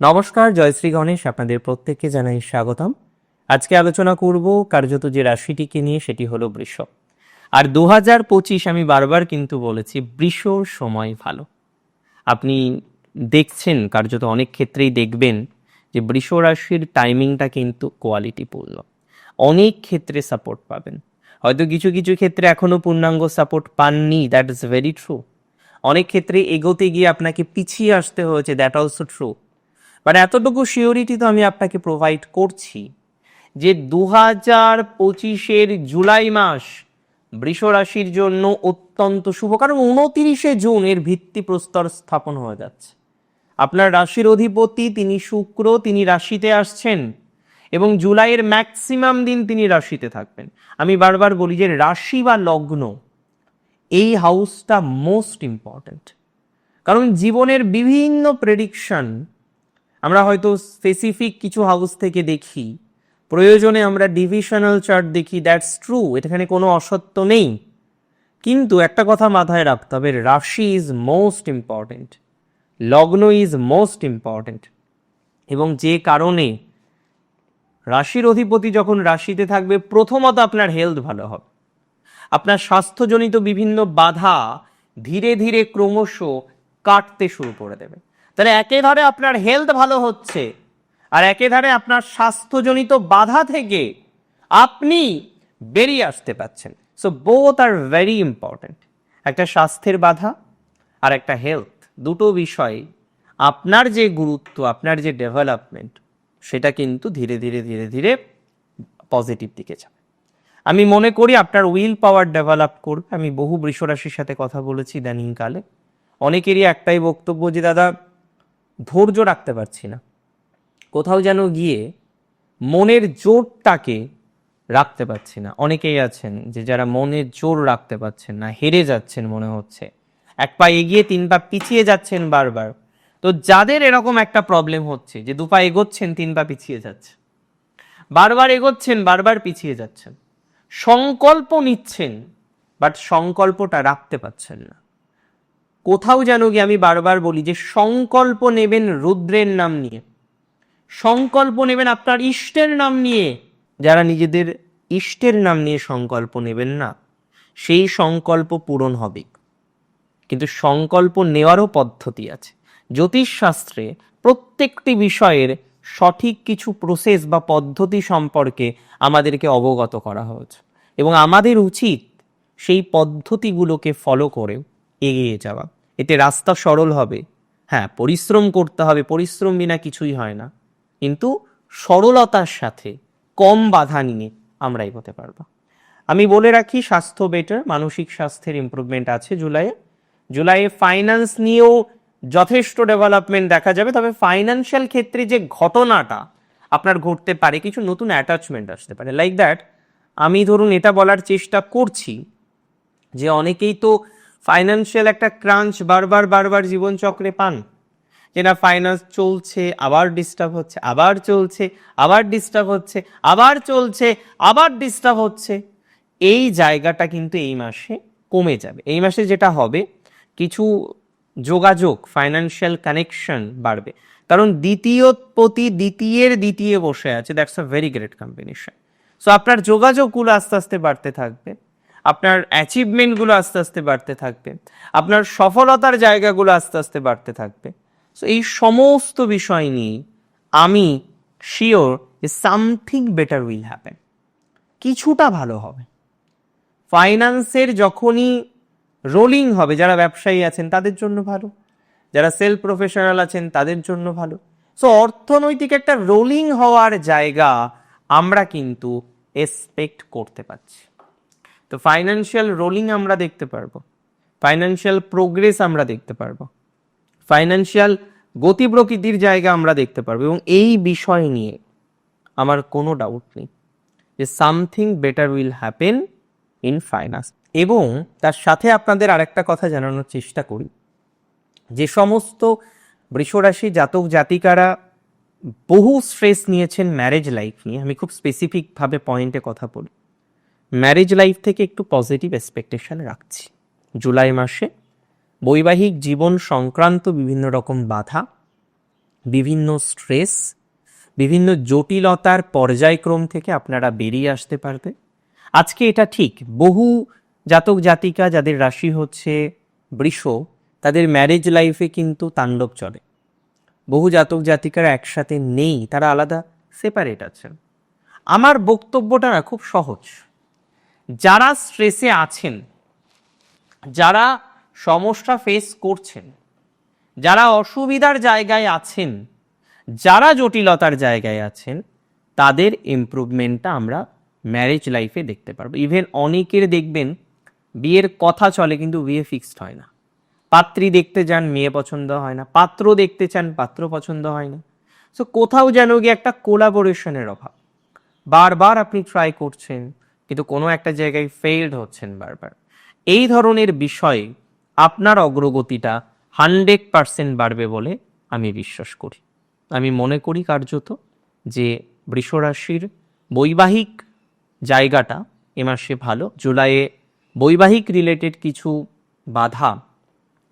নমস্কার জয়শ্রী গণেশ, আপনাদের প্রত্যেককে জানাই স্বাগতম। আজকে আলোচনা করব কার্যত যে রাশিটিকে নিয়ে, সেটি হলো বৃষ। আর দু হাজার পঁচিশ আমি বারবার কিন্তু বলেছি, বৃষর সময় ভালো। আপনি দেখছেন, কার্যত অনেক ক্ষেত্রেই দেখবেন যে বৃষ রাশির টাইমিংটা কিন্তু কোয়ালিটিপূর্ণ অনেক ক্ষেত্রে সাপোর্ট পাবেন। হয়তো কিছু কিছু ক্ষেত্রে এখনও পূর্ণাঙ্গ সাপোর্ট পাননি দ্যাট ইজ ভেরি ট্রু অনেক ক্ষেত্রে এগোতে গিয়ে আপনাকে পিছিয়ে আসতে হয়েছে দ্যাট অলসো ট্রু বাট এতটুকু শিওরিটি তো আমি আপনাকে প্রোভাইড করছি যে দু হাজার পঁচিশের জুলাই মাস বৃষ রাশির জন্য অত্যন্ত শুভ, কারণ উনতিরিশে জুন এর ভিত্তি প্রস্তর স্থাপন হয়ে যাচ্ছে। আপনার রাশির অধিপতি, তিনি শুক্র, তিনি রাশিতে আসছেন এবং জুলাইয়ের ম্যাক্সিমাম দিন তিনি রাশিতে থাকবেন। আমি বারবার বলি যে রাশি বা লগ্ন, এই হাউসটা মোস্ট ইম্পর্ট্যান্ট কারণ জীবনের বিভিন্ন প্রেডিকশন আমরা হয়তো স্পেসিফিক কিছু হাউস থেকে দেখি। প্রয়োজনে আমরা ডিভিশনাল চার্ট দেখি দ্যাটস ট্রু এখানে কোনো অসত্য নেই। কিন্তু একটা কথা মাথায় রাখতে হবে, রাশি ইজ মোস্ট ইম্পর্ট্যান্ট লগ্ন ইজ মোস্ট ইম্পর্ট্যান্ট এবং যে কারণে রাশির অধিপতি যখন রাশিতে থাকবে, প্রথমত আপনার হেলথ ভালো হবে। আপনার স্বাস্থ্যজনিত বিভিন্ন বাধা ধীরে ধীরে ক্রমশ কাটতে শুরু করে দেবে। তাহলে একে ধারে আপনার হেলথ ভালো হচ্ছে, আর একে ধারে আপনার স্বাস্থ্যজনিত বাধা থেকে আপনি বেরিয়ে আসতে পাচ্ছেন so both are very important একটা স্বাস্থ্যের বাধা আর একটা হেলথ দুটো বিষয়, আপনার যে গুরুত্ব, আপনার যে ডেভেলপমেন্ট সেটা কিন্তু ধীরে ধীরে ধীরে ধীরে পজিটিভ দিকে যাবে। আমি মনে করি আপনার উইল পাওয়ার ডেভেলপ করবে। আমি বহু বৃষরাশির সাথে কথা বলেছি ইদানিং কালে। অনেকেরই একটাই বক্তব্য যে, দাদা ধৈর্য রাখতে পারছি না। কোথাও যেন গিয়ে মনের জোরটাকে রাখতে পারছি না। অনেকেই আছেন যে যারা মনের জোর রাখতে পারছেন না, হেরে যাচ্ছেন মনে হচ্ছে। এক পা এগিয়ে, তিন পা পিছিয়ে যাচ্ছেন বারবার। তো যাদের এরকম একটা প্রবলেম হচ্ছে যে দু পা এগোচ্ছেন, তিন পা পিছিয়ে যাচ্ছে। বারবার এগোচ্ছেন, বারবার পিছিয়ে যাচ্ছেন। সংকল্প নিচ্ছেন বাট সংকল্পটা রাখতে পারছেন না। কোথাও যেন গিয়ে আমি বারবার বলি যে সংকল্প নেবেন রুদ্রের নাম নিয়ে। সংকল্প নেবেন আপনার ইষ্টের নাম নিয়ে। যারা নিজেদের ইষ্টের নাম নিয়ে সংকল্প নেবেন না, সেই সংকল্প পূরণ হবে। কিন্তু সংকল্প নেওয়ারও পদ্ধতি আছে। জ্যোতিষশাস্ত্রে প্রত্যেকটি বিষয়ের সঠিক কিছু প্রসেস বা পদ্ধতি সম্পর্কে আমাদেরকে অবগত করা হয়েছে। এবং আমাদের উচিত সেই পদ্ধতিগুলোকে ফলো করে এগিয়ে যাওয়া। এতে রাস্তা সরল হবে। হ্যাঁ পরিশ্রম করতে হবে, পরিশ্রম বিনা কিছুই হয় না। কিন্তু সরলতার সাথে কম বাধা নিয়ে আমরা এগোতে পারব। আমি বলে রাখি, স্বাস্থ্য বেটার মানসিক স্বাস্থ্যের ইমপ্রুভমেন্ট আছে জুলাইয়ে। জুলাইয়ে ফাইন্যান্স নিয়েও যথেষ্ট ডেভেলপমেন্ট দেখা যাবে। তবে ফাইন্যান্সিয়াল ক্ষেত্রে যে ঘটনাটা আপনার ঘটতে পারে, কিছু নতুন অ্যাটাচমেন্ট আসতে পারে। লাইক দ্যাট আমি ধরুন এটা বলার চেষ্টা করছি যে অনেকেই তো ফাইন্যান্সিয়াল একটা ক্রাঞ্চ বারবার বারবার জীবনচক্রে পান যে না ফাইন্যান্স চলছে, আবার ডিস্টার্ব হচ্ছে, আবার চলছে, আবার ডিস্টার্ব হচ্ছে, আবার চলছে, আবার ডিস্টার্ব হচ্ছে। এই জায়গাটা কিন্তু এই মাসে কমে যাবে। এই মাসে যেটা হবে, কিছু যোগাযোগ ফাইন্যান্সিয়াল কানেকশন বাড়বে। কারণ দ্বিতীয় প্রতি দ্বিতীয়ের দ্বিতীয় বসে আছে that's a very great combination so আপনার যোগাযোগগুলো আস্তে আস্তে বাড়তে থাকবে। আপনার অ্যাচিভমেন্টগুলো আস্তে আস্তে বাড়তে থাকবে। আপনার সফলতার জায়গাগুলো আস্তে আস্তে বাড়তে থাকবে। সো এই সমস্ত বিষয় নিয়ে আমি শিওর যে সামথিং বেটার উইল হ্যাপেন কিছুটা ভালো হবে। ফাইন্যান্সের যখনই রোলিং হবে, যারা ব্যবসায়ী আছেন তাদের জন্য ভালো। যারা সেলফ প্রফেশনাল আছেন তাদের জন্য ভালো। সো অর্থনৈতিক একটা রোলিং হওয়ার জায়গা আমরা কিন্তু এক্সপেক্ট করতে পারছি। তো ফাইন্যান্সিয়াল রোলিং আমরা দেখতে পারব ফাইন্যান্সিয়াল প্রোগ্রেস আমরা দেখতে পারব ফাইন্যান্সিয়াল গতি প্রকৃতির জায়গা আমরা দেখতে পারব এবং এই বিষয় নিয়ে আমার কোনো ডাউট নেই যে something better will happen in finance এবং তার সাথে আপনাদের আরেকটা কথা জানানোর চেষ্টা করি, যে সমস্ত বৃষরাশি জাতক জাতিকারা বহু স্ট্রেস নিয়েছেন ম্যারেজ লাইফ নিয়ে, আমি খুব স্পেসিফিকভাবে পয়েন্টে কথা বলি। ম্যারেজ লাইফ থেকে একটু পজিটিভ এক্সপেকটেশন রাখছি। জুলাই মাসে বৈবাহিক জীবন সংক্রান্ত বিভিন্ন রকম বাধা, বিভিন্ন স্ট্রেস বিভিন্ন জটিলতার পর্যায়ক্রম থেকে আপনারা বেরিয়ে আসতে পারবে। আজকে এটা ঠিক, বহু জাতক জাতিকা যাদের রাশি হচ্ছে বৃষ, তাদের ম্যারেজ লাইফে কিন্তু তাণ্ডব চলে। বহু জাতক জাতিকারা একসাথে নেই, তারা আলাদা সেপারেট আছেন। আমার বক্তব্যটা খুব সহজ। যারা স্ট্রেসে আছেন, যারা সমস্যা ফেস করছেন, যারা অসুবিধার জায়গায় আছেন, যারা জটিলতার জায়গায় আছেন, তাদের ইমপ্রুভমেন্টটা আমরা ম্যারেজ লাইফে দেখতে পারব। ইভেন অনেকের দেখবেন, বিয়ের কথা চলে কিন্তু বিয়ে ফিক্সড হয় না। পাত্রী দেখতে যান মেয়ে পছন্দ হয় না। পাত্র দেখতে চান, পাত্র পছন্দ হয় না। সো কোথাও যেন গিয়ে একটা কোলাবোরেশনের অভাব। বারবার আপনি ট্রাই করছেন কিন্তু কোনো একটা জায়গায় ফেইলড হচ্ছেন বারবার। এই ধরনের বিষয়ে আপনার অগ্রগতিটা হান্ড্রেড পারসেন্ট বাড়বে বলে আমি বিশ্বাস করি। আমি মনে করি কার্যত যে বৃষরাশির বৈবাহিক জায়গাটা এ মাসে ভালো। জুলাইয়ে বৈবাহিক রিলেটেড কিছু বাধা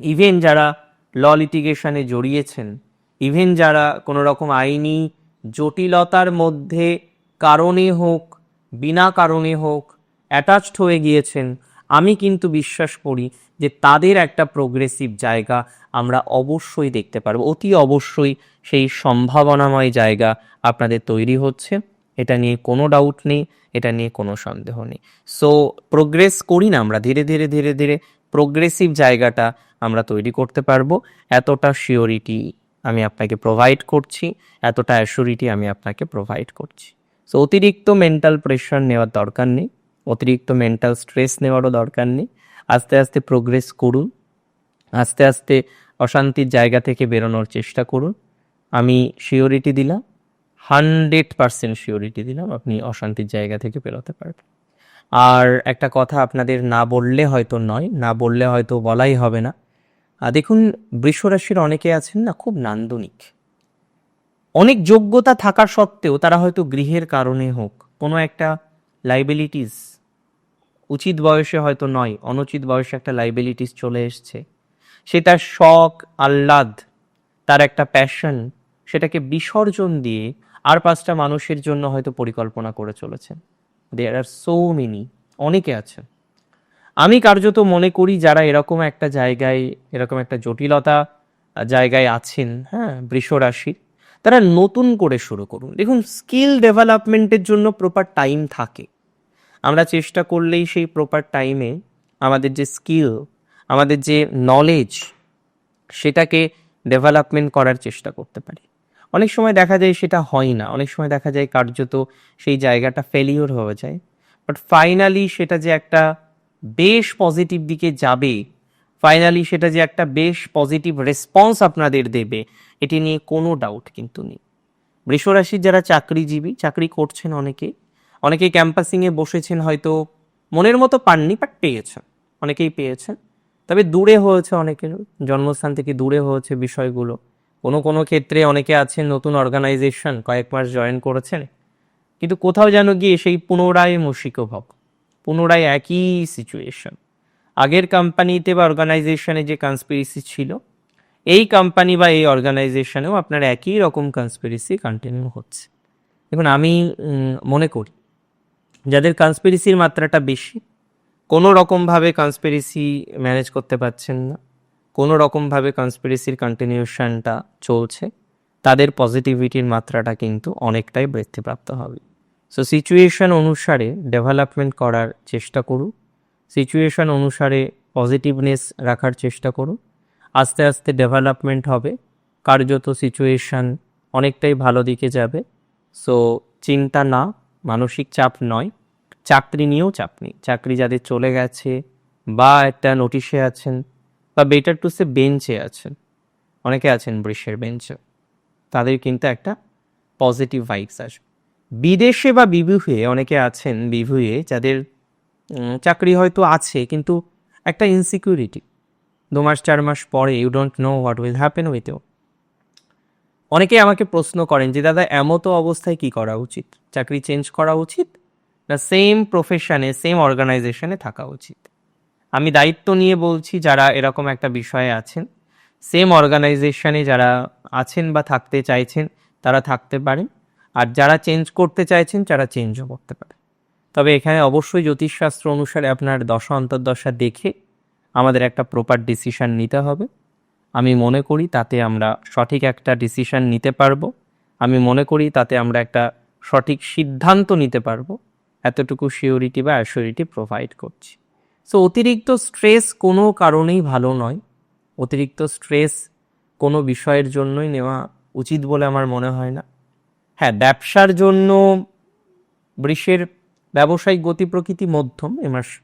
ইভেন যারা ল লিটিগেশনে জড়িয়েছেন ইভেন যারা কোনো রকম আইনি জটিলতার মধ্যে কারণে হোক বিনা কারণে হোক অ্যাটাচড হয়ে গিয়েছেন, আমি কিন্তু বিশ্বাস করি যে তাদের একটা প্রোগ্রেসিভ জায়গা আমরা অবশ্যই দেখতে পারব। অতি অবশ্যই সেই সম্ভাবনাময় জায়গা আপনাদের তৈরি হচ্ছে। এটা নিয়ে কোনো ডাউট নেই, এটা নিয়ে কোনো সন্দেহ নেই। সো প্রোগ্রেস করি না আমরা, ধীরে ধীরে ধীরে ধীরে প্রোগ্রেসিভ জায়গাটা আমরা তৈরি করতে পারব। এতটা শিওরিটি আমি আপনাকে প্রোভাইড করছি, এতটা অ্যাসিউরিটি আমি আপনাকে প্রোভাইড করছি। সো অতিরিক্ত মেন্টাল প্রেশার নেওয়ার দরকার নেই। অতিরিক্ত মেন্টাল স্ট্রেস নেওয়ারও দরকার নেই। আস্তে আস্তে প্রোগ্রেস করুন। আস্তে আস্তে অশান্তির জায়গা থেকে বেরোনোর চেষ্টা করুন। আমি শিওরিটি দিলাম। হান্ড্রেড পারসেন্ট শিওরিটি দিলাম। আপনি অশান্তির জায়গা থেকে বেরোতে পারবেন। আর একটা কথা আপনাদের না বললে হয়তো নয়, না বললে হয়তো বলাই হবে না। দেখুন, বৃষরাশির অনেকে আছেন না, খুব নান্দনিক। অনেক যোগ্যতা থাকা সত্ত্বেও তারা হয়তো গৃহের কারণে হোক, কোনো একটা লাইবিলিটিস উচিত বয়সে হয়তো নয়, অনুচিত বয়সে একটা লাইবিলিটিস চলে এসছে। সে তার শখ, আহ্লাদ, তার একটা প্যাশন সেটাকে বিসর্জন দিয়ে আর পাঁচটা মানুষের জন্য হয়তো পরিকল্পনা করে চলেছেন। দেয়ার আর সো মেনি অনেকে আছেন। আমি কার্যত মনে করি যারা এরকম একটা জায়গায়, এরকম একটা জটিলতা জায়গায় আছেন হ্যাঁ বৃষ রাশির তারা নতুন করে শুরু করুন। দেখুন স্কিল ডেভেলপমেন্টের জন্য প্রপার টাইম থাকে। আমরা চেষ্টা করলেই সেই প্রপার টাইমে আমাদের যে স্কিল আমাদের যে নলেজ সেটাকে ডেভেলপমেন্ট করার চেষ্টা করতে পারি। অনেক সময় দেখা যায় সেটা হয় না। অনেক সময় দেখা যায় কার্যত সেই জায়গাটা ফেলিওর হয়ে যায়। বাট ফাইনালি সেটা যে একটা বেশ পজিটিভ দিকে যাবে ফাইনালি সেটা যে একটা বেশ পজিটিভ রেসপন্স আপনাদের দেবে এটি নিয়ে কোনো ডাউট কিন্তু নেই। বৃষরাশির যারা চাকরিজীবী, চাকরি করছেন অনেকে অনেকে ক্যাম্পাসিংয়ে বসেছেন হয়তো মনের মতো পাননি বাট পেয়েছেন, অনেকেই পেয়েছেন। তবে দূরে হয়েছে অনেকের, জন্মস্থান থেকে দূরে হয়েছে বিষয়গুলো। কোনো কোনো ক্ষেত্রে অনেকে আছেন, নতুন অর্গানাইজেশন কয়েক মাস জয়েন করেছেন, কিন্তু কোথাও যেন গিয়ে সেই পুনরায় মুশিকভব, পুনরায় একই সিচুয়েশন আগের কোম্পানিতে বা অর্গানাইজেশনে যে কনস্পিরেসি ছিল এই কোম্পানি বা এই অর্গানাইজেশনেও আপনার একই রকম কনস্পিরেসি কন্টিনিউ হচ্ছে। দেখুন, আমি মনে করি, যাদের কনস্পিরেসির মাত্রাটা বেশি, কোনো রকমভাবে কনস্পিরেসি ম্যানেজ করতে পারছেন না, কোনো রকমভাবে কনস্পিরেসির কন্টিনিউশনটা চলছে, তাদের পজিটিভিটির মাত্রাটা কিন্তু অনেকটাই বৃদ্ধিপ্রাপ্ত হবে। সো সিচুয়েশন অনুসারে ডেভেলপমেন্ট করার চেষ্টা করুন সিচুয়েশন অনুসারে পজিটিভনেস রাখার চেষ্টা করুন আস্তে আস্তে ডেভেলপমেন্ট হবে। কার্যত সিচুয়েশন অনেকটাই ভালো দিকে যাবে। সো চিন্তা না, মানসিক চাপ নয়। চাকরি নিয়েও চাপ নেই। চাকরি যাদের চলে গেছে বা একটা নোটিশে আছেন বা বেটার টু সে বেঞ্চে আছেন। অনেকে আছেন বৃষের বেঞ্চে তাদের কিন্তু একটা পজিটিভ ভাইবস আসবে। বিদেশে বা বিভুয়ে অনেকে আছেন বিভুয়ে যাদের চাকরি হয়তো আছে, কিন্তু একটা ইনসিকিউরিটি দু মাস চার মাস পরে you don't know what will happen with you অনেকে আমাকে প্রশ্ন করেন যে, দাদা এমতো অবস্থায় কি করা উচিত? চাকরি চেঞ্জ করা উচিত? না সেম প্রফেশনে সেম অর্গানাইজেশনে থাকা উচিত? আমি দায়িত্ব নিয়ে বলছি, যারা এরকম একটা বিষয়ে আছেন সেম অর্গানাইজেশনে যারা আছেন বা থাকতে চাইছেন, তারা থাকতে পারেন। আর যারা চেঞ্জ করতে চাইছেন, তারা চেঞ্জও করতে পারে তবে এখানে অবশ্যই জ্যোতিষশাস্ত্র অনুসারে আপনার দশা, অন্তর্দশা দেখে আমাদের একটা প্রপার ডিসিশান নিতে হবে। আমি মনে করি তাতে আমরা সঠিক একটা ডিসিশান নিতে পারব। আমি মনে করি তাতে আমরা একটা সঠিক সিদ্ধান্ত নিতে পারব। এতটুকু সিওরিটি বা অ্যাসিওরিটি প্রোভাইড করছি। সো অতিরিক্ত স্ট্রেস কোনো কারণেই ভালো নয়। অতিরিক্ত স্ট্রেস কোনো বিষয়ের জন্যই নেওয়া উচিত বলে আমার মনে হয় না। হ্যাঁ ব্যবসার জন্য বৃষের ব্যবসায়িক গতি প্রকৃতি মধ্যম এ মাস।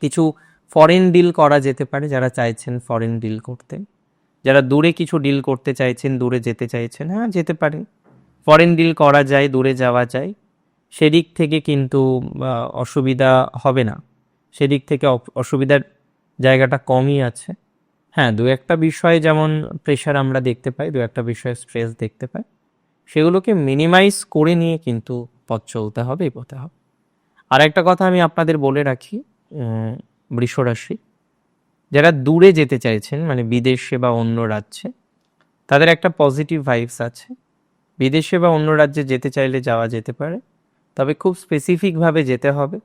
কিছু ফরেন ডিল করা যেতে পারে, যারা চাইছেন ফরেন ডিল করতে। যারা দূরে কিছু ডিল করতে চাইছেন, দূরে যেতে চাইছেন হ্যাঁ যেতে পারে ফরেন ডিল করা যায়, দূরে যাওয়া যায়, সেদিক থেকে কিন্তু অসুবিধা হবে না। সেদিক থেকে অসুবিধার জায়গাটা কমই আছে। হ্যাঁ দু একটা বিষয়ে যেমন প্রেশার আমরা দেখতে পাই, দু একটা বিষয়ে স্ট্রেস দেখতে পাই, সেগুলোকে মিনিমাইজ করে নিয়ে কিন্তু পথ চলতে হবে, এগোতে হবে। আর একটা কথা আমি আপনাদের বলে রাখি উম, বৃষ রাশি যারা দূরে যেতে চাইছেন মানে বিদেশে বা অন্য রাজ্যে তাদের একটা পজিটিভ ভাইবস আছে। বিদেশে বা অন্য রাজ্যে যেতে চাইলে যাওয়া যেতে পারে তবে খুব স্পেসিফিকভাবে যেতে হবে।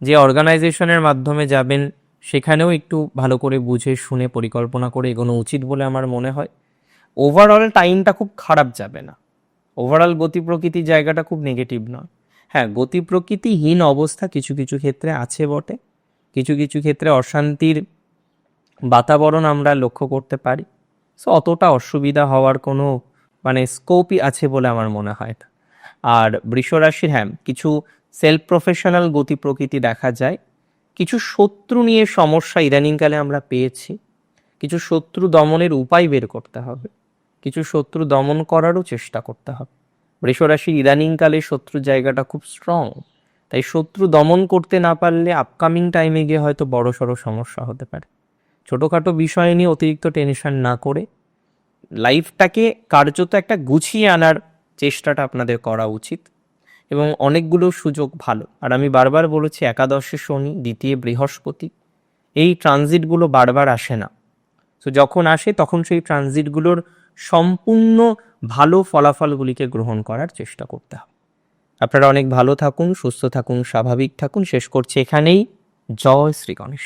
যে অর্গানাইজেশনের মাধ্যমে যাবেন সেখানেও একটু ভালো করে বুঝে শুনে পরিকল্পনা করে এগোনো উচিত বলে আমার মনে হয়। ওভারঅল টাইমটা খুব খারাপ যাবে না। ওভারঅল গতি প্রকৃতির জায়গাটা খুব নেগেটিভ নয়। হ্যাঁ গতি প্রকৃতিহীন অবস্থা কিছু কিছু ক্ষেত্রে আছে বটে। কিছু কিছু ক্ষেত্রে অশান্তির বাতাবরণ আমরা লক্ষ্য করতে পারি। সো অতটা অসুবিধা হওয়ার কোনো মানে স্কোপই আছে বলে আমার মনে হয় না। আর বৃষরাশির হ্যাঁ কিছু সেলফ প্রফেশনাল গতি প্রকৃতি দেখা যায়। কিছু শত্রু নিয়ে সমস্যা ইদানিংকালে আমরা পেয়েছি। কিছু শত্রু দমনের উপায় বের করতে হবে। কিছু শত্রু দমন করারও চেষ্টা করতে হবে। বৃষরাশির ইদানিংকালে শত্রু জায়গাটা খুব স্ট্রং তাই শত্রু দমন করতে না পারলে আপকামিং টাইমে গিয়ে হয়তো বড় সড়ো সমস্যা হতে পারে। ছোটোখাটো বিষয় নিয়ে অতিরিক্ত টেনশন না করে লাইফটাকে কার্যত একটা গুছিয়ে আনার চেষ্টাটা আপনাদের করা উচিত এবং অনেকগুলো সুযোগ ভালো। আর আমি বারবার বলেছি, একাদশে শনি, দ্বিতীয় বৃহস্পতি, এই ট্রানজিটগুলো বারবার আসে না। তো যখন আসে, তখন সেই ট্রানজিটগুলোর সম্পূর্ণ ভালো ফলাফলগুলিকে গ্রহণ করার চেষ্টা করতে হবে। আপনারা অনেক ভালো থাকুন সুস্থ থাকুন স্বাভাবিক থাকুন। শেষ করছি এখানেই। জয় শ্রী গণেশ।